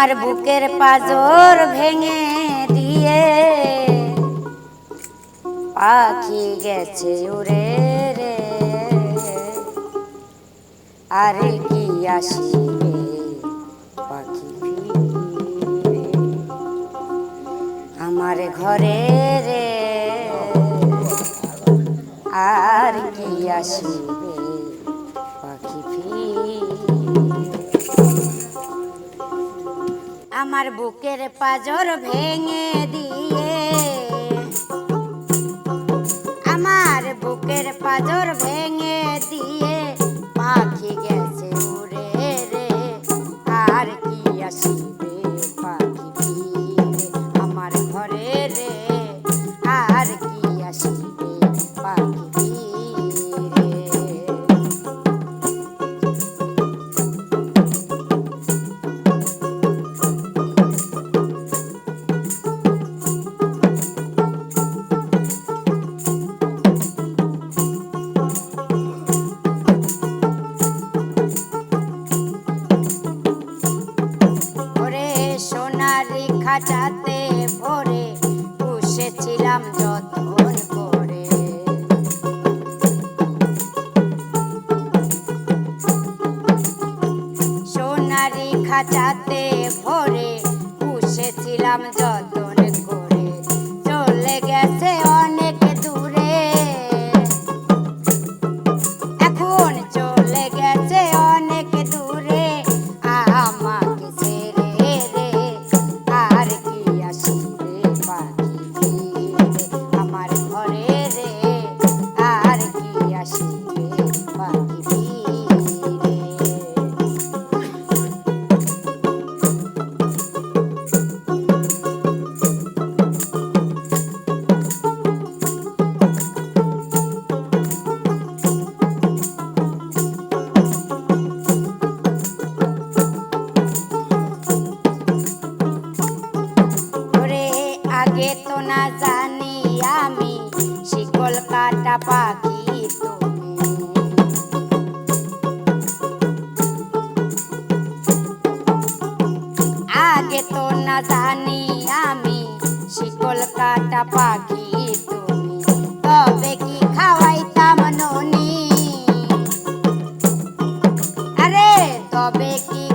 আমার বুকের পাজর ভেঙে দিয়ে। পাখি গেছে উড়ে রে। আরে কি আসিবে পাখি আমার ঘরে রে। আর কি আসিবে? আমার বুকের পাজর ভেঙে দিয়ে। আমার বুকের পাজর ভেঙে খাঁচাতে ভরে বসেছিলাম যতন করে। সোনারি খাঁচাতে ভরে পুষেছিলাম যতন আগে তো না জানি আমি, শিকল কাটা পাখি আগে তো না জানি আমি, শিকল কাটা পাখি তবে কি আরে, তবে কি